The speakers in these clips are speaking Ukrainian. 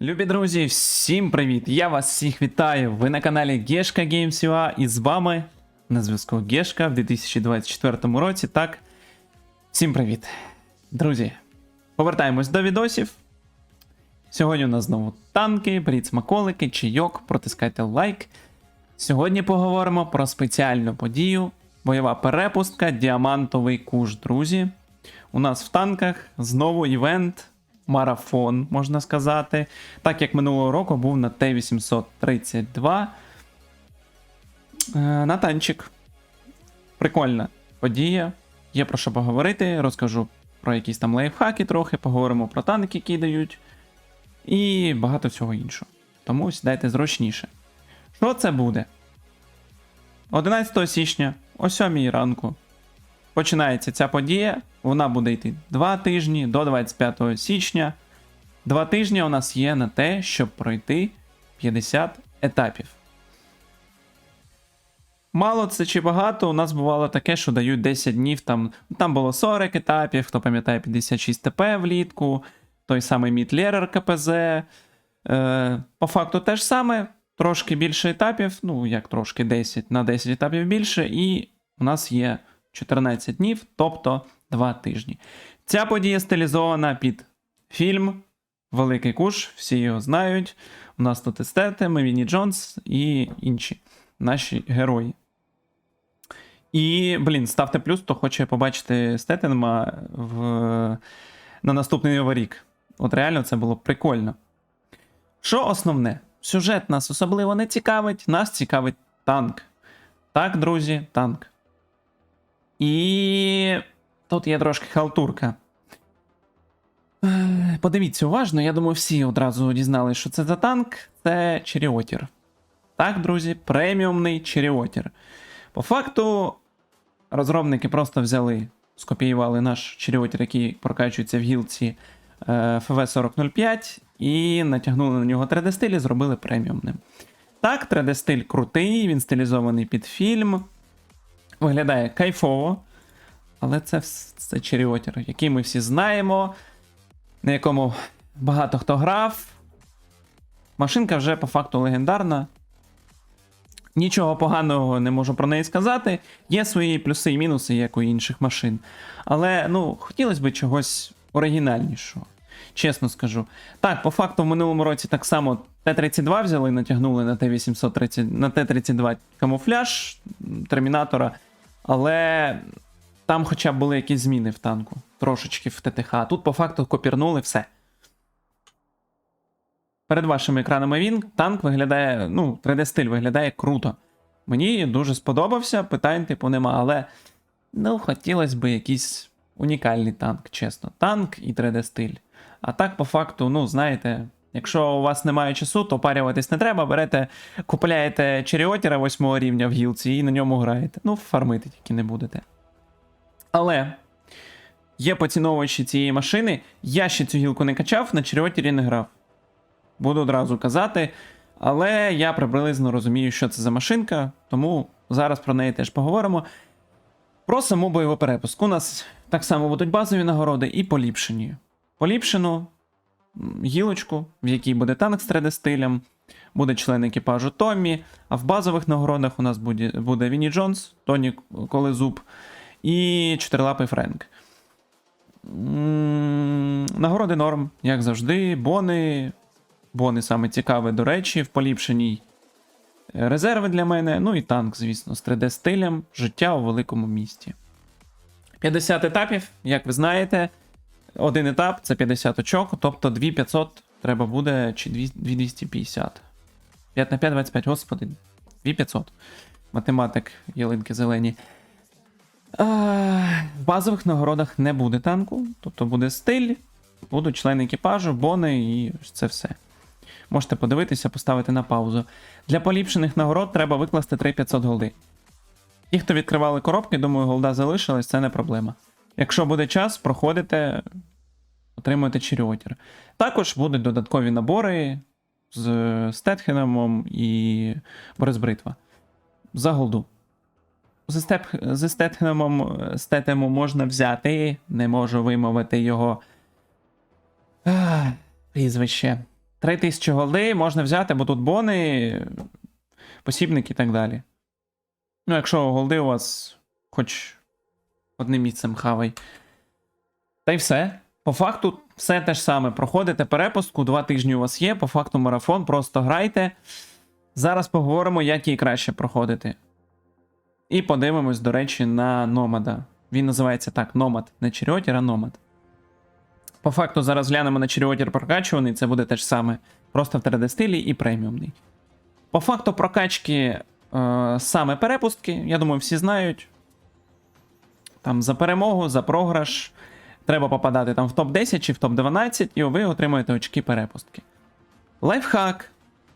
Любі друзі, всім привіт! Я вас всіх вітаю! Ви на каналі Гешка Games UA і з вами на зв'язку Гешка в 2024 році. Так, всім привіт! Друзі, повертаємось до відосів. Сьогодні у нас знову танки, брід смаколики, чайок, протискайте лайк. Сьогодні поговоримо про спеціальну подію, бойова перепустка, діамантовий куш, друзі. У нас в танках знову івент, марафон, можна сказати. Так як минулого року був на Т-832 е, на танчик. Прикольна подія. Є про що поговорити. Розкажу про якісь там лайфхаки трохи, поговоримо про танки, які дають. І багато всього іншого. Тому сідайте зручніше. Що це буде? 11 січня о 7 ранку починається ця подія. Вона буде йти 2 тижні до 25 січня. Два тижні у нас є на те, щоб пройти 50 етапів. Мало це чи багато, у нас бувало таке, що дають 10 днів. Там там було 40 етапів, хто пам'ятає 56 ТП влітку, той самий Мітлерер КПЗ. Е, по факту те ж саме, трошки більше етапів, ну як трошки 10 на 10 етапів більше, і у нас є 14 днів, тобто 2 тижні. Ця подія стилізована під фільм Великий Куш, всі його знають. У нас тут естети, Мевіні Джонс і інші наші герої. І, блін, ставте плюс, хто хоче побачити Стетенма в... на наступний новий рік. От реально це було прикольно. Що основне? Сюжет нас особливо не цікавить, нас цікавить танк. Так, друзі, танк. І тут є трошки халтурка. Е, Подивіться уважно, я думаю, всі одразу дізналися, що це за танк. Це Черіотір. Так, друзі, преміумний Черіотір. По факту, розробники просто взяли, скопіювали наш Черіотір, який прокачується в гілці е, FV4005, і натягнули на нього 3D-стиль і зробили преміумним. Так, 3D-стиль крутий, він стилізований під фільм. Виглядає кайфово. Але це, це Черіотір, який ми всі знаємо, на якому багато хто грав. Машинка вже по факту легендарна. Нічого поганого не можу про неї сказати. Є свої плюси і мінуси, як у інших машин. Але ну, хотілося б чогось оригінальнішого. Чесно скажу. Так, по факту в минулому році так само Т-32 взяли, натягнули на Т-830, на Т-32 камуфляж термінатора, але там хоча б були якісь зміни в танку, трошечки в ТТХ. Тут по факту копірнули все. Перед вашими екранами він танк виглядає, ну, 3D-стиль виглядає круто. Мені дуже сподобався, питань типу нема, але ну, хотілося б якийсь унікальний танк, чесно. Танк і 3D-стиль. А так, по факту, ну, знаєте, якщо у вас немає часу, то парюватись не треба. Берете, купляєте Черіотіра 8 рівня в гілці і на ньому граєте. Ну, фармити тільки не будете. Але є поціновувачі цієї машини. Я ще цю гілку не качав, на Черіотірі не грав. Буду одразу казати. Але я приблизно розумію, що це за машинка, тому зараз про неї теж поговоримо. Про саму бойову перепуску. У нас так само будуть базові нагороди і поліпшені. Поліпшену гілочку, в якій буде танк з 3D-стилем, буде член екіпажу Томмі, а в базових нагородах у нас буде, буде Вінні Джонс, Тоні Колезуб і чотирилапий Френк. Нагороди норм, як завжди, бони. Бони саме цікаві, до речі, в поліпшеній Е, резерви для мене. Ну і танк, звісно, з 3D-стилем життя у великому місті. 50 етапів, як ви знаєте, один етап це 50 очок, тобто 2500 треба буде, чи 2 2250. 5 на 5, 25, господи. 2500. Математик, ялинки зелені. А, в базових нагородах не буде танку, тобто буде стиль, будуть члени екіпажу, бони і це все. Можете подивитися, поставити на паузу. Для поліпшених нагород треба викласти 3500 голди. Ті, хто відкривали коробки, думаю, голда залишилась, це не проблема. Якщо буде час, проходите, отримуєте черіотір. Також будуть додаткові набори з Стетхеном і Борис Бритва. За голду. З, степ... з Стетхеном Стетему можна взяти, не можу вимовити його Ах, прізвище. 3000 голди можна взяти, бо тут бони, посібники і так далі. Ну, якщо голди у вас хоч одним місцем хавай. Та й все. По факту, все те ж саме. Проходите перепустку, два тижні у вас є, по факту марафон, просто грайте. Зараз поговоримо, як її краще проходити. І подивимось, до речі, на Номада. Він називається так: Номад. Не Черіотір, а Номад. По факту, зараз глянемо на Черіотір прокачуваний, це буде те ж саме. Просто в 3D-стилі і преміумний. По факту прокачки е, саме перепустки, я думаю, всі знають. Там за перемогу, за програш. Треба попадати там в топ-10 чи в топ-12, і ви отримуєте очки перепустки. Лайфхак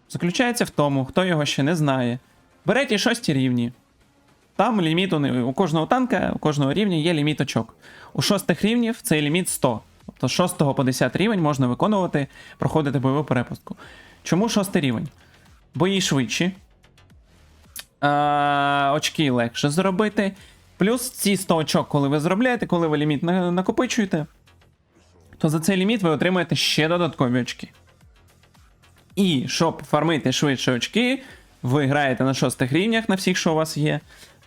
заключається в тому, хто його ще не знає. Берете шості рівні. Там ліміт у, у кожного танка, у кожного рівня є ліміт очок. У шостих рівнів цей ліміт 100. Тобто з 6 по 10 рівень можна виконувати, проходити бойову перепустку. Чому шостий рівень? Бої швидші. А, очки легше зробити. Плюс ці 100 очок, коли ви зробляєте, коли ви ліміт накопичуєте, то за цей ліміт ви отримаєте ще додаткові очки. І щоб фармити швидше очки, ви граєте на шостих рівнях на всіх, що у вас є.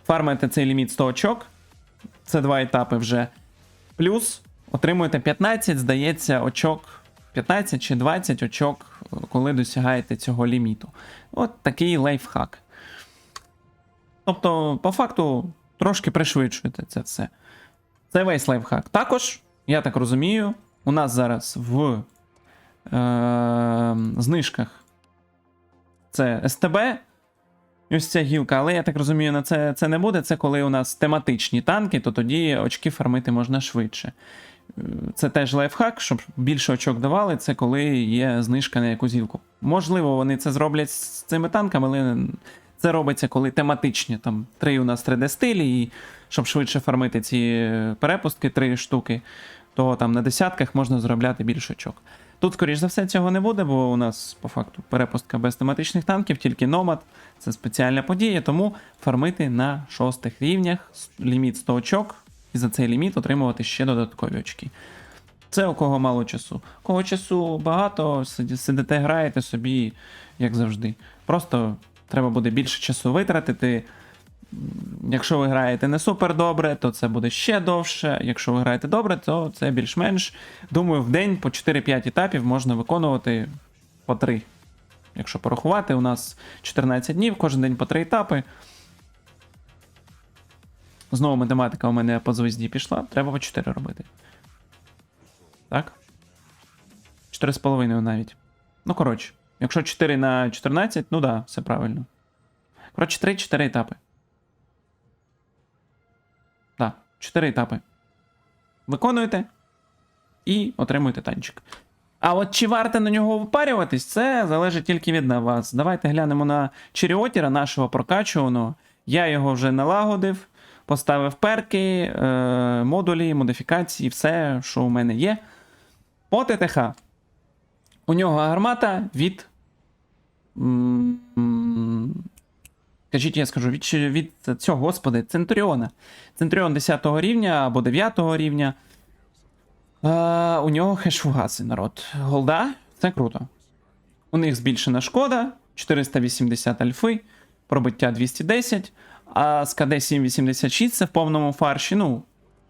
Фармите цей ліміт 100 очок. Це два етапи вже. Плюс отримуєте 15, здається, очок. 15 чи 20 очок, коли досягаєте цього ліміту. От такий лайфхак. Тобто, по факту, трошки пришвидшуєте це все. Це весь лайфхак. Також, я так розумію, у нас зараз в е- знижках це СТБ. Ось ця гілка, але я так розумію, на це, це не буде. Це коли у нас тематичні танки, то тоді очки фармити можна швидше. Це теж лайфхак, щоб більше очок давали, це коли є знижка на якусь гілку. Можливо, вони це зроблять з цими танками, але це робиться, коли тематичні. Там три у нас 3D стилі, і щоб швидше фармити ці перепустки, три штуки, то там на десятках можна заробляти більше очок. Тут, скоріш за все, цього не буде, бо у нас по факту перепустка без тематичних танків, тільки номад. Це спеціальна подія, тому фармити на шостих рівнях ліміт 100 очок, і за цей ліміт отримувати ще додаткові очки. Це у кого мало часу. У кого часу багато, сидите, граєте собі, як завжди. Просто треба буде більше часу витратити. Якщо ви граєте не супер добре, то це буде ще довше. Якщо ви граєте добре, то це більш-менш. Думаю, в день по 4-5 етапів можна виконувати по 3. Якщо порахувати, у нас 14 днів, кожен день по 3 етапи. Знову математика у мене по звезді пішла. Треба по 4 робити. Так? 4,5 навіть. Ну, коротше, якщо 4 на 14, ну да, все правильно. Коротше, 3-4 етапи. 4 етапи. Виконуєте і отримуєте танчик. А от чи варто на нього впарюватись, це залежить тільки від вас. Давайте глянемо на Черіотіра, нашого прокачуваного. Я його вже налагодив, поставив перки, е, модулі, модифікації, все, що у мене є. По ТТХ. У нього гармата від. Кажіть, я скажу, від, від цього, господи, Центуріона. Центуріон 10 рівня або 9 рівня. Е, у нього хешфугаси, народ. Голда це круто. У них збільшена шкода, 480 альфи, пробиття 210, а з КД 786 це в повному фарші. Ну,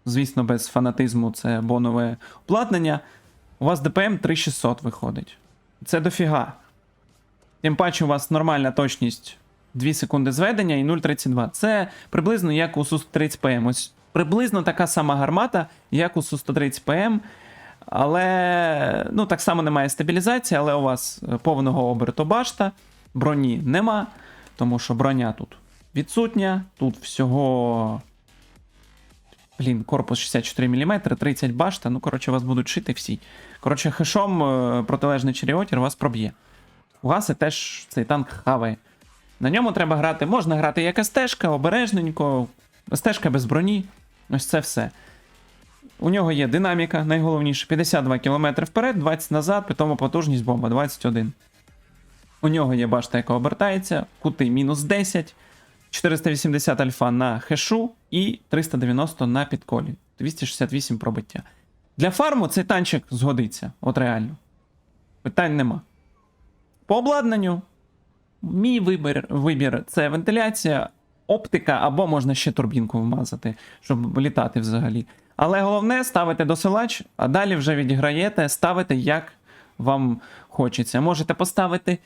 звісно, без фанатизму це бонове обладнання. У вас ДПМ 3600 виходить. Це дофіга. Тим паче, у вас нормальна точність 2 секунди зведення і 0,32. Це приблизно як у Су-130 ПМ. Ось приблизно така сама гармата, як у Су-130 ПМ. Але ну, так само немає стабілізації, але у вас е, повного оберту башта, броні нема, тому що броня тут відсутня. Тут всього. Блін, корпус 64 мм, 30 башта. Ну, коротше, вас будуть шити всі. Коротше, хешом е, протилежний черіотір вас проб'є. У Гаси теж цей танк хаває. На ньому треба грати. Можна грати як СТ-шка, обережненько, СТ-шка без броні. Ось це все. У нього є динаміка, найголовніше 52 км вперед, 20 назад, при тому потужність бомба 21. У нього є башта, яка обертається, кути мінус 10, 480 альфа на хешу і 390 на підколі. 268 пробиття. Для фарму цей танчик згодиться, от реально. Питань нема. По обладнанню, мій вибір, вибір це вентиляція, оптика, або можна ще турбінку вмазати, щоб літати взагалі. Але головне ставити досилач, а далі вже відіграєте, ставите як вам хочеться. Можете поставити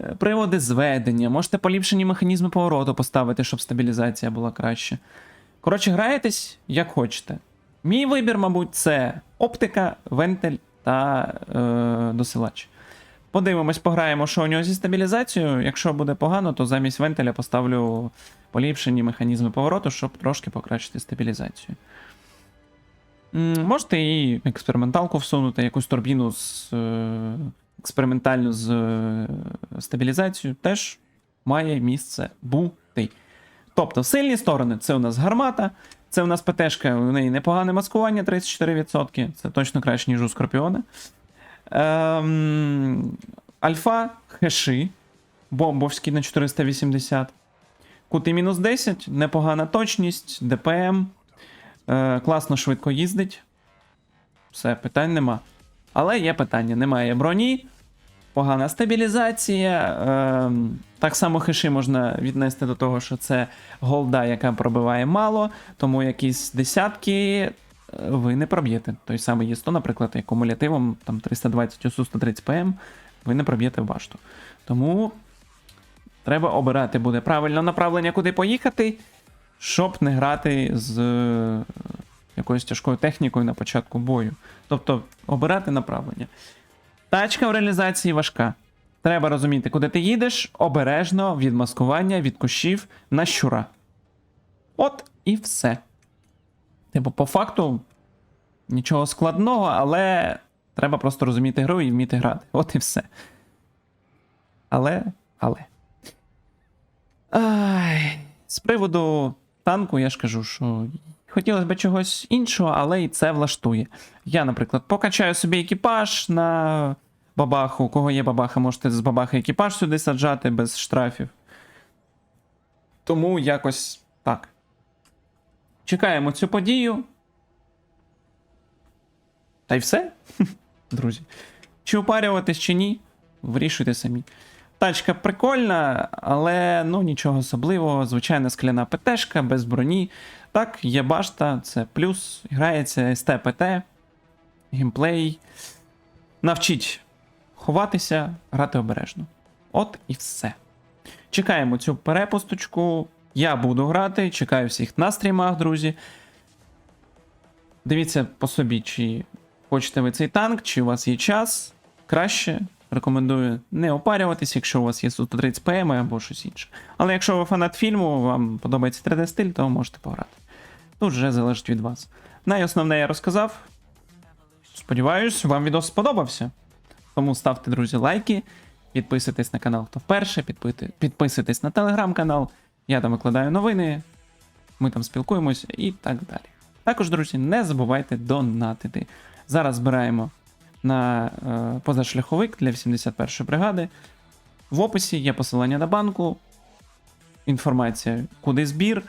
е, приводи зведення, можете поліпшені механізми повороту поставити, щоб стабілізація була краще. Коротше, граєтесь як хочете. Мій вибір, мабуть, це оптика, вентиль та е, досилач. Подивимось, пограємо, що у нього зі стабілізацією. Якщо буде погано, то замість вентиля поставлю поліпшені механізми повороту, щоб трошки покращити стабілізацію. Можете і експерименталку всунути, якусь турбіну з е, експериментальну з е, стабілізацією, теж має місце бути. Тобто, сильні сторони це у нас гармата, це у нас ПТшка, у неї непогане маскування 34%. Це точно краще, ніж у Скорпіона. Ем, альфа, хеші, бомбовські на 480. Кути мінус 10, непогана точність, ДПМ. Е, класно швидко їздить. Все, питань нема. Але є питання: немає броні, погана стабілізація. Ем, так само хеші можна віднести до того, що це голда, яка пробиває мало, тому якісь десятки е, ви не проб'єте. Той самий Є100, наприклад, і кумулятивом там 320 УСУ 130 ПМ, ви не проб'єте башту. Тому треба обирати буде правильне направлення, куди поїхати, щоб не грати з е, якоюсь тяжкою технікою на початку бою. Тобто обирати направлення. Тачка в реалізації важка. Треба розуміти, куди ти їдеш, обережно від маскування, від кущів на щура. От і все. Типу, по факту, нічого складного, але треба просто розуміти гру і вміти грати. От і все. Але, але. Ай, з приводу танку, я ж кажу, що хотілося б чогось іншого, але і це влаштує. Я, наприклад, покачаю собі екіпаж на бабаху. У кого є бабаха, можете з бабахи екіпаж сюди саджати без штрафів. Тому якось так. Чекаємо цю подію. Та й все, друзі. Чи упарюватись, чи ні, вирішуйте самі. Тачка прикольна, але ну нічого особливого. Звичайна скляна ПТшка без броні. Так, є башта, це плюс. Грається СТ ПТ, геймплей. Навчіть ховатися, грати обережно. От і все. Чекаємо цю перепусточку. Я буду грати, чекаю всіх на стрімах, друзі. Дивіться по собі, чи хочете ви цей танк, чи у вас є час. Краще рекомендую не опарюватись, якщо у вас є 130 ПМ або щось інше. Але якщо ви фанат фільму, вам подобається 3D-стиль, то можете пограти. Тут вже залежить від вас. Найосновне я розказав. Сподіваюсь, вам відео сподобався. Тому ставте, друзі, лайки, підписуйтесь на канал, хто вперше, підписуйтесь на телеграм-канал. Я там викладаю новини, ми там спілкуємось і так далі. Також, друзі, не забувайте донатити. Зараз збираємо на е, позашляховик для 81-ї бригади. В описі є посилання на банку, інформація, куди збір.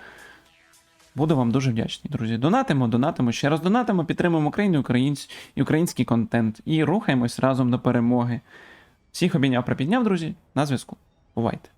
Буду вам дуже вдячний, друзі. Донатимо, донатимо, ще раз донатимо, підтримуємо Україну українсь... і український контент. І рухаємось разом до перемоги. Всіх обійняв, припідняв, друзі. На зв'язку. Бувайте!